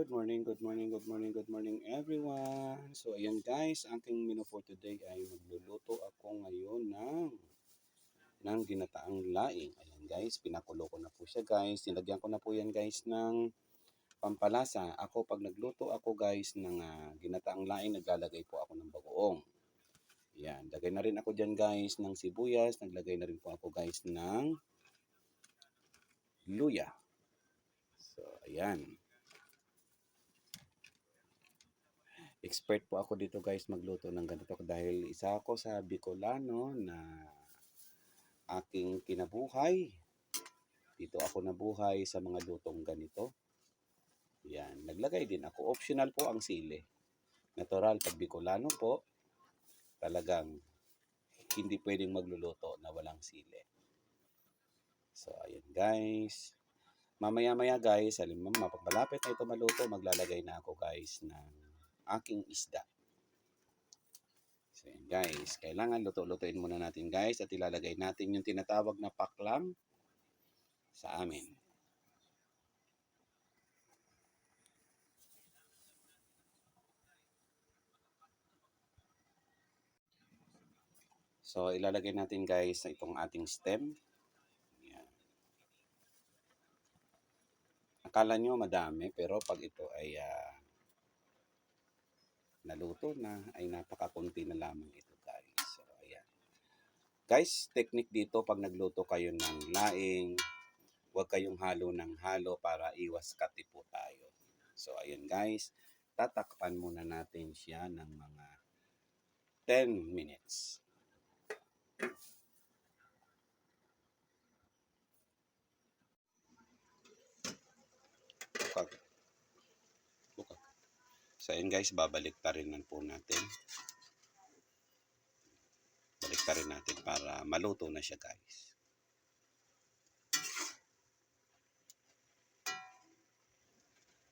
Good morning, good morning, good morning, good morning everyone. So ayan guys, aking menu for today ay magluluto ako ngayon ng ng ginataang laing. Ayan guys, pinakulo ko na po siya guys. Nilagyan ko na po yan guys ng pampalasa. Ako pag nagluto ako guys ng ah, ginataang laing, naglalagay po ako ng bagoong. Ayan, lagay na rin ako dyan guys ng sibuyas. Naglagay na rin po ako guys ng luya. So ayan. Expert po ako dito guys magluto ng ganito dahil isa ako sa Bicolano na aking kinabuhay. Dito ako nabuhay sa mga lutong ganito. Yan, naglagay din ako. Optional po ang sili. Natural pag Bicolano po, talagang hindi pwedeng magluluto na walang sili. So, ayan guys. Mamaya-maya guys, alam mo, mapagmalapit na ito maluto, maglalagay na ako guys ng aking isda. So guys, kailangan luto-lutuin muna natin guys at ilalagay natin yung tinatawag na paklam sa amin. So ilalagay natin guys itong ating stem. Yan. Akala nyo madami pero pag ito ay ah, naluto na ay napakakunti na lamang ito guys. So ayan. Guys, technique dito pag nagluto kayo ng laing, huwag kayong halo ng halo para iwas kati po tayo. So ayan guys, tatakpan muna natin siya ng mga 10 minutes. So ayun guys, babalik pa rin po natin. Balik pa rin natin para maluto na siya guys.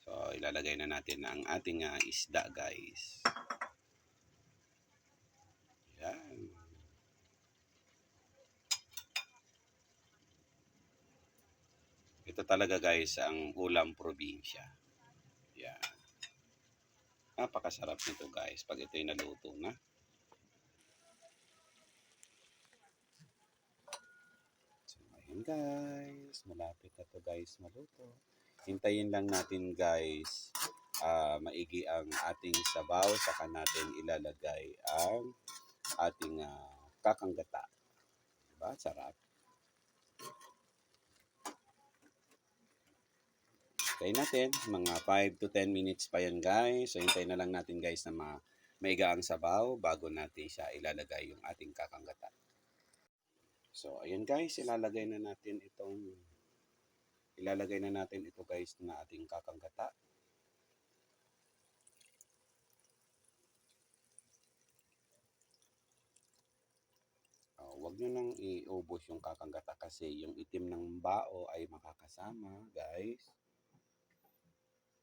So ilalagay na natin ang ating ah, isda guys. Yan. Ito talaga guys ang ulam probinsya. Yan. Napakasarap nito guys pag ito'y naluto na. So ayun guys, malapit na to guys maluto. Hintayin lang natin guys ah, maigi ang ating sabaw saka natin ilalagay ang ating ah, kakanggata. Diba? Sarap. Hintayin natin, mga 5 to 10 minutes pa yan guys. So hintayin na lang natin guys na ma maiga ang sabaw bago natin siya ilalagay yung ating kakanggata. So ayun guys, ilalagay na natin itong ilalagay na natin ito guys na ating kakanggata. Oh, wag nyo nang iubos yung kakanggata kasi yung itim ng bao ay makakasama, guys.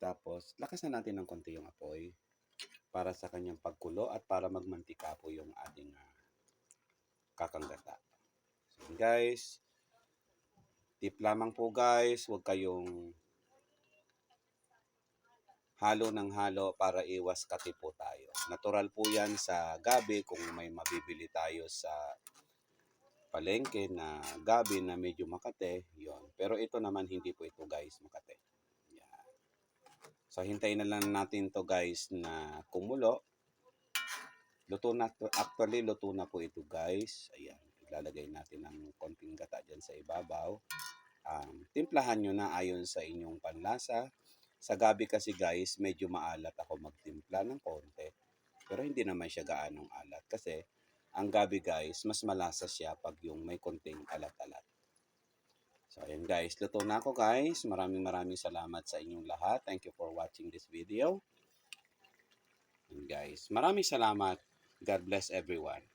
Tapos, lakasan natin ng konti yung apoy para sa kanyang pagkulo at para magmantika po yung ating ah, kakanggata. So, guys, tip lamang po guys, huwag kayong halo ng halo para iwas katipo tayo. Natural po yan sa gabi kung may mabibili tayo sa palengke na gabi na medyo makate, yon. Pero ito naman hindi po ito guys makate. So hintayin na lang natin to guys na kumulo. Luto na actually luto na po ito guys. Ayan, ilalagay natin ng konting gata dyan sa ibabaw. Um, timplahan nyo na ayon sa inyong panlasa. Sa gabi kasi guys, medyo maalat ako magtimpla ng konti. Pero hindi naman siya gaanong alat kasi ang gabi guys, mas malasa siya pag yung may konting alat-alat. So ayan guys, luto na ako guys. Maraming maraming salamat sa inyong lahat. Thank you for watching this video. And guys, maraming salamat. God bless everyone.